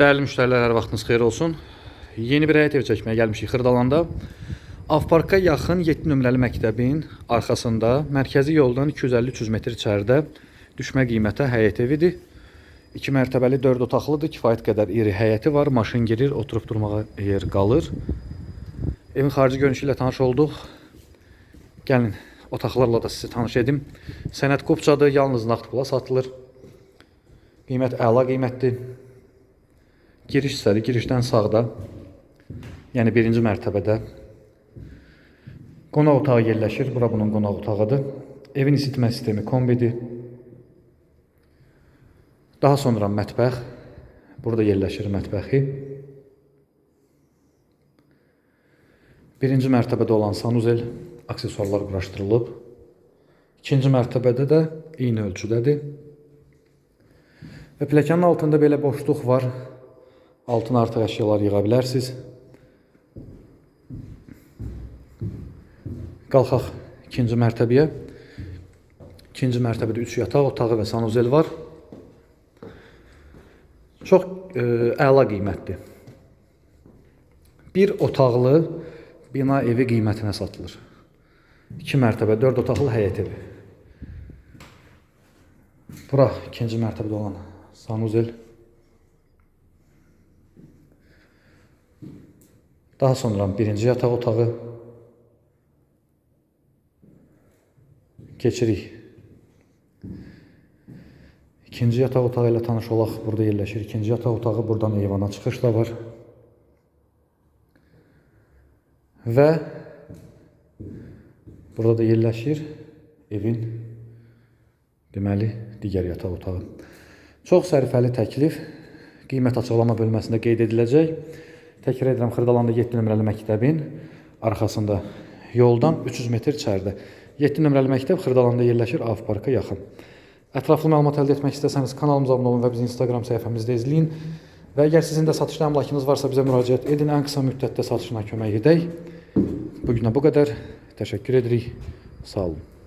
Değerli müşteriler, hər vaxtınız xeyir olsun. Yeni bir həyət ev çəkməyə gəlmişik Xırdalanda. Avparka yaxın 7 nömrəli məktəbin arxasında mərkəzi yoldan 250-300 metr içəridə düşmə qiymətə həyət evidir. 2 mərtəbəli 4 otaqlıdır, kifayət qədər iri həyəti var, maşın girir, oturub durmağa yer qalır. Evin xarici görünüşü ilə tanış olduq. Gəlin otaqlarla da sizi tanış edim. Sənəd qopçadır, yalnız nağd pula satılır. Qiymət əla qiymətdir. Giriş hissəsi girişdən sağda. Yəni birinci mərtəbədə qonaq otağı yerləşir. Bura bunun qonaq otağıdır. Evin isitmə sistemi kombidir. Daha sonra mətbəx. Burada yerləşir mətbəxi. Birinci mərtəbədə olan sanuzel aksesuarlar quraşdırılıb. İkinci mərtəbədə də eyni ölçüdədir. Və pilləkənin altında belə boşluq var. Altına artıq əşyalar yığa bilərsiniz. Qalxaq ikinci mərtəbəyə. İkinci mərtəbədə 3 yataq otağı və sanuzel var. Çox e, əla qiymətli. Bir otaqlı bina evi qiymətinə satılır. 2 mərtəbə, 4 otaqlı həyət evi. Bura ikinci mərtəbədə olan sanuzel. Daha sonra birinci yataq otağı. Keçirik. İkinci yataq otağı ilə tanış olaq. Burada yerləşir. İkinci yataq otağı. Buradan eyvana çıxış da var. Və burada da yerləşir evin deməli digər yataq otağı. Çox sərfəli təklif qiymət açıqlama bölməsində qeyd ediləcək. Təkrar edirəm, Xırdalanda 7 nömrəli məktəbin arxasında yoldan 300 metr içəridə. 7 nömrəli məktəb Xırdalanda yerləşir, Av parka yaxın. Ətraflı məlumat əldə etmək istəsəniz kanalımıza abunə olun və bizi Instagram səhifəmizdə izləyin. Və əgər sizin də satışda əmlakınız varsa bizə müraciət edin, ən qısa müddətdə satışına kömək edək. Bu günə bu qədər. Təşəkkür edirik. Sağ olun.